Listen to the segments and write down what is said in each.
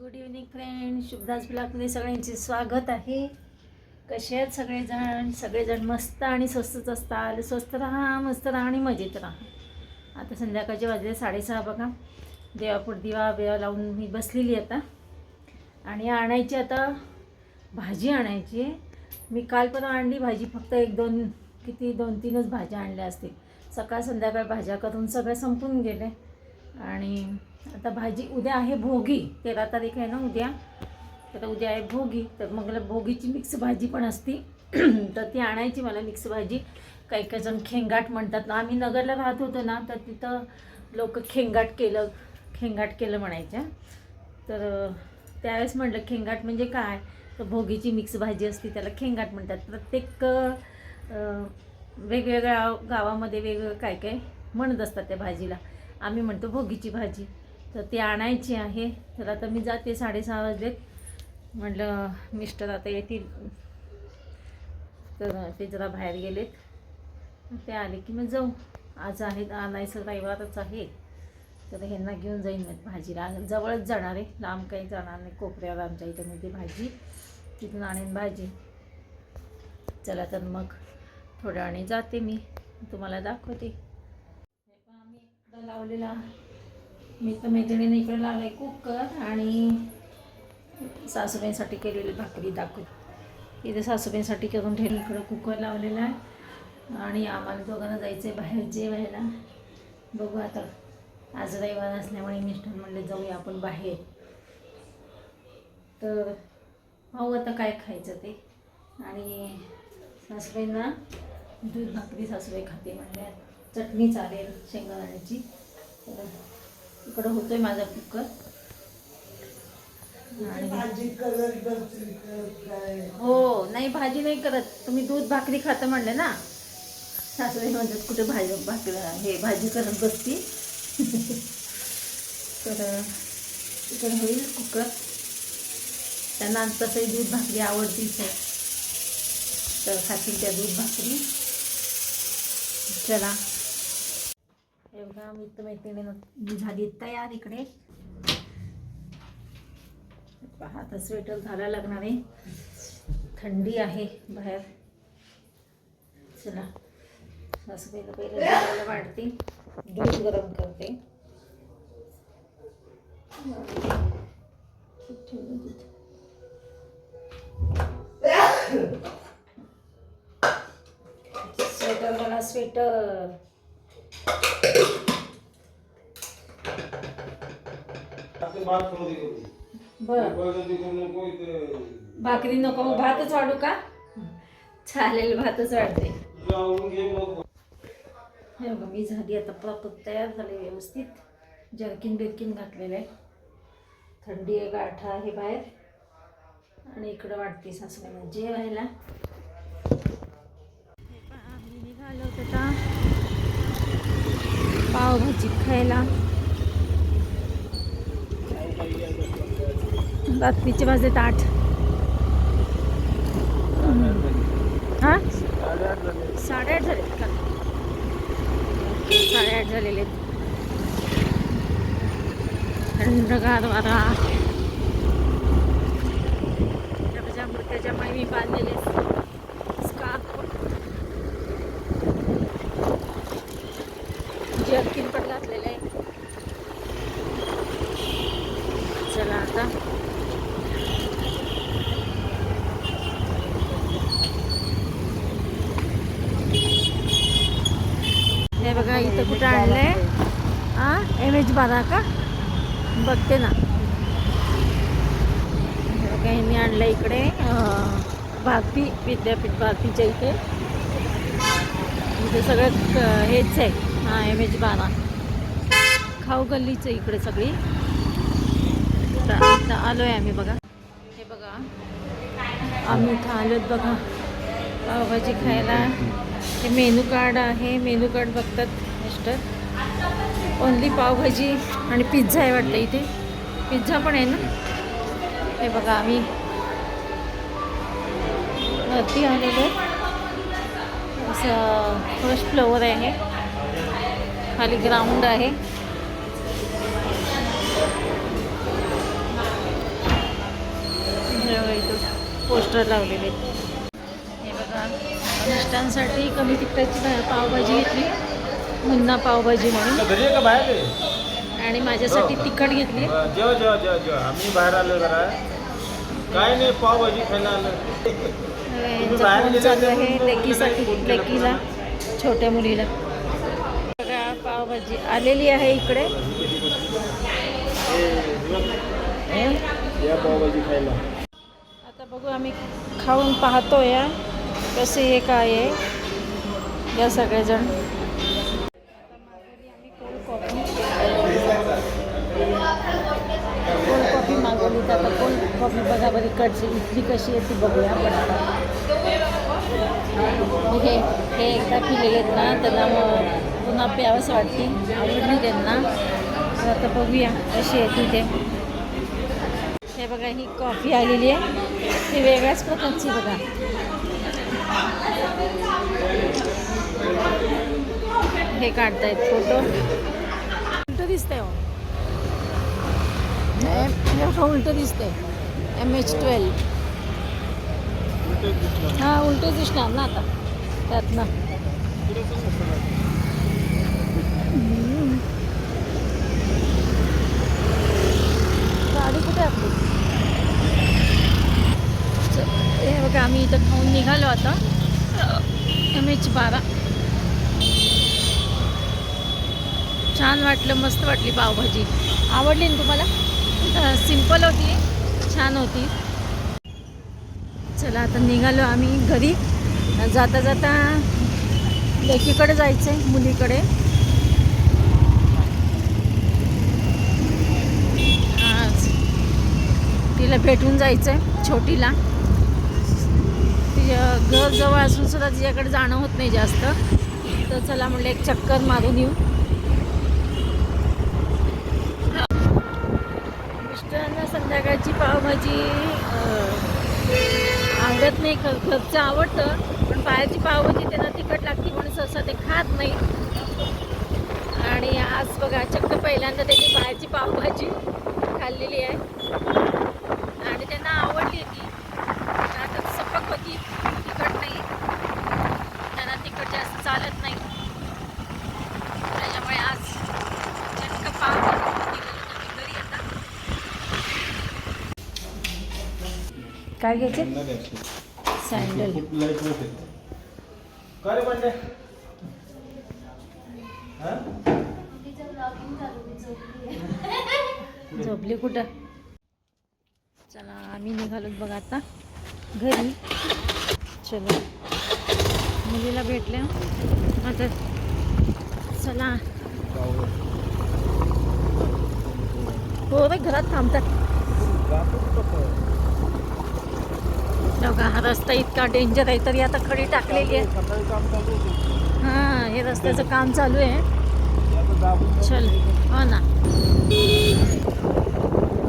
Good evening friend शुभदास ब्लॉगमध्ये सगळ्यांचे स्वागत आहे. कसे आहेत सगळेजण? सगळेजण मस्त आणि स्वस्तच असतात स्वस्त राहा मस्त राहा आणि मजेत राहा. आता संध्याकाळचे वाजले साडेसहा बघा. देवापुढ दिवा बिवा लावून मी बसलेली आता. आणि आणायची आता भाजी आणायची. आहे. मी काल पण आणली भाजी फक्त एक दोन किती दोन तीनच भाज्या आणल्या असतील. सकाळ संध्याकाळ भाज्या करून सगळं संपून गेले. आणि आता भाजी उद्या आहे भोगी. तेरा तारीख आहे ना उद्या. तर उद्या आहे भोगी. तर मग भोगीची मिक्स भाजी पण असती. तर ती आणायची मला मिक्स भाजी. काही काही जण खेंगाट म्हणतात ना आम्ही नगरला राहत होतो ना तर तिथं लोक खेंगाट केलं खेंगाट केलं म्हणायच्या. तर त्यावेळेस म्हटलं खेंगाट म्हणजे काय? तर भोगीची मिक्स भाजी असती त्याला खेंगाट म्हणतात. प्रत्येक वेगवेगळ्या गावामध्ये वेगवेगळं काय काय म्हणत असतात त्या भाजीला. आम्ही म्हणतो भोगीची भाजी. तर ती आणायची आहे. तर आता मी जाते साडेसहा वाजलेत. म्हटलं मिस्टर आता येतील. तर ते जरा बाहेर गेलेत. ते आले की मग जाऊ. आज आहेत आणायचं रविवारच आहे. तर ह्यांना घेऊन जाईन मग भाजीला जवळच जाणार आहे. लांब काही जाणार नाही. कोपऱ्यावर आमच्या इथं मिळते भाजी. तिथून आणेन भाजी. चला तर मग थोड्या वेळाने जाते मी. तुम्हाला दाखवते. लावलेला मी तर मैत्रिणीने इकडे आहे कुकर आणि सासूबाईंसाठी केलेली भाकरी दाखव. इथे सासूबाईंसाठी करून ठेवली इकडं कुकर लावलेला आहे. आणि आम्हाला दोघांना जायचं आहे बाहेर जेवायला. बघू आता. आज रविवार असल्यामुळे मिस्टर म्हणले जाऊया आपण बाहेर. तर भाऊ आता काय खायचं ते? आणि सासूबाईंना दूध भाकरी सासूबाई खाते म्हणल्या चटणी चालेल शेंगदाण्याची. तर इकडं होतोय माझा कुकर. हो नाही भाजी नाही करत. तुम्ही दूध भाकरी खाता म्हणले ना. सासूबाई म्हणतात कुठे भाजी भाकरी हे भाजी करत बसती? तर इकडे होईल कुकर. त्यांना तसंही दूध भाकरी आवडतीच आहे. तर खातील त्या दूध भाकरी. चला. हे बघा मी मैत्रिणीनं झाली तयार इकडे. पहा आता स्वेटर घालायला लागणार आहे. थंडी आहे बाहेर. चला असं पहिलं जेवायला वाढते. दूध गरम करते. स्वेटर मला स्वेटर बर. भाकरी नको मग भातच वाढू का? चालेल भातच वाढते. हे बघा मी झाली आता प्रॉपर तयार झाले व्यवस्थित. जर्किन बिर्किन घातलेलं आहे. थंडी आहे गाठा आहे बाहेर. आणि इकडं वाटते सासूबाईंना जेवायला हे पहा, मी निघालो होतो पावभाजी खायला. रात्रीचे वाजलेत आठ. हां? साडेआठ झालेत का साडेआठ झालेले. आहेत थंडगार वारा त्याच्यामुळे त्याच्यामुळे मी बांधलेले स्कार्फ जर्किन पण घातलेलं आहे चला आता हे बघा इथं कुठं आणलंय? हा एम एच बारा का? बघते ना. बघा यांनी आणलं इकडे. भारती विद्यापीठ भारतीच्या इथे. इथे सगळं हेच आहे. हां एम एच बारा. खाऊ गल्लीच आहे इकडे सगळी. तर इथं आलो आहे आम्ही बघा. हे बघा. आम्ही इथं आलोत बघा. पावभाजी खायला. हे मेनू कार्ड आहे. मेनू कार्ड बघतात मिस्टर. ओनली पावभाजी आणि पिझ्झा आहे वाटतं इथे. पिझ्झा पण आहे ना? हे बघा आम्ही वरती आलेलो असं फर्स्ट फ्लोअर आहे. खाली ग्राउंड आहे. पोस्टर लावलेले आहेत. हे बघा. मिष्टांसाठी कमी तिखटाची भा- पावभाजी घेतली. मुन्ना पावभाजी म्हणून? आणि माझ्यासाठी तिखट घेतली. आम्ही बाहेर आलो जरा. काय नाही पावभाजी खायला आलो. चालू आहे लेकीसाठी लेकीला छोट्या मुलीला. बघा पावभाजी आलेली आहे इकडे. या पावभाजी खायला. आता बघू आम्ही खाऊन पाहतो या कसे हे काय आहे या सगळेजण. कोल्ड कॉफी मागवली तर आता कोल्ड कॉफी बघा बरी कडची इथली कशी आहे ती बघूया आपण हे हे एकदा पिलेले आहेत ना त्यांना मग पुन्हा प्यावंच वाटते आवडली त्यांना. तर आता बघूया कशी आहे तिथे हे बघा ही कॉफी आलेली आहे. ती वेगळ्याच प्रकारची बघा. हे काढतायत फोटो. उलट दिसतंय हो. उलट दिसतंय. एम एच ट्वेल्व हां उलट दिसणार ना आता. त्यातनं. गाडी कुठे आहे आपली? हे बघा आम्ही इथं खाऊन निघालो आता. एम एच बारा छान वाटलं मस्त वाटली पावभाजी. आवडली ना तुम्हाला? सिंपल होती छान होती. चला आता निघालो आम्ही घरी. जाता जाता लेकीकडे जायचं आहे मुलीकडे तिला भेटून जायचं आहे छोटीला. तिच्या घर जवळ असून सुद्धा तिच्याकडे जाणं होत नाही जास्त. तर चला म्हणलं एक चक्कर मारून येऊ. संध्याकाळची पावभाजी आवडत नाही ख- घरचं आवडतं पण बाहेरची पावभाजी त्यांना तिखट लागते म्हणून सहसा ते खात नाही. आणि आज बघा चक्क पहिल्यांदा त्यांनी बाहेरची पावभाजी खाल्लेली आहे. आणि त्यांना आवडली ती आता सपक होती तिखट नाही त्यांना तिखट जास्त चालत नाही त्याच्यामुळे आज चक्क पावभाजी निघालो आम्ही घरी आता काय घ्यायचे? सँडल? झोपली कुठं? चला आम्ही निघालो बघा आता. घरी. चलो. मुलीला भेटल्या आता चला. हो घरात थांबतात. बघा हा रस्ता इतका डेंजर आहे तरी आता खडी टाकलेली आहे. हां हे रस्त्याचं काम चालू आहे. चल हो ना.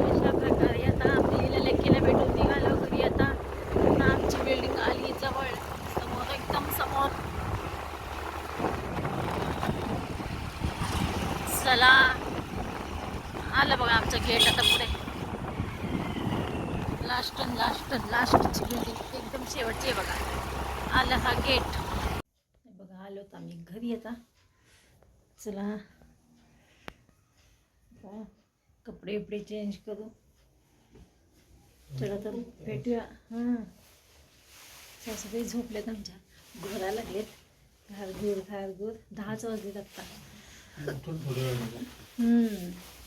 अशा प्रकारे आता आपल्याला लेकीला भेटून निघालो घरी. आता पुन्हा आमची बिल्डिंग आली जवळ समोर एकदम समोर. चला. आलं बघा आमचं गेट आता पुढे. लास्ट लास्ट लास्टची बिल्डिंग एकदम शेवटची आहे बघा. आलं हा गेट बघा आलो तर आम्ही. घरी आता. चला. कपडे बिपडे चेंज करू. चला तर भेटूया. हां. सासूबाई झोपलेत आमच्या. घोरा लागलेत. घारघूर घारघूर. दहाच वाजलेत आत्ता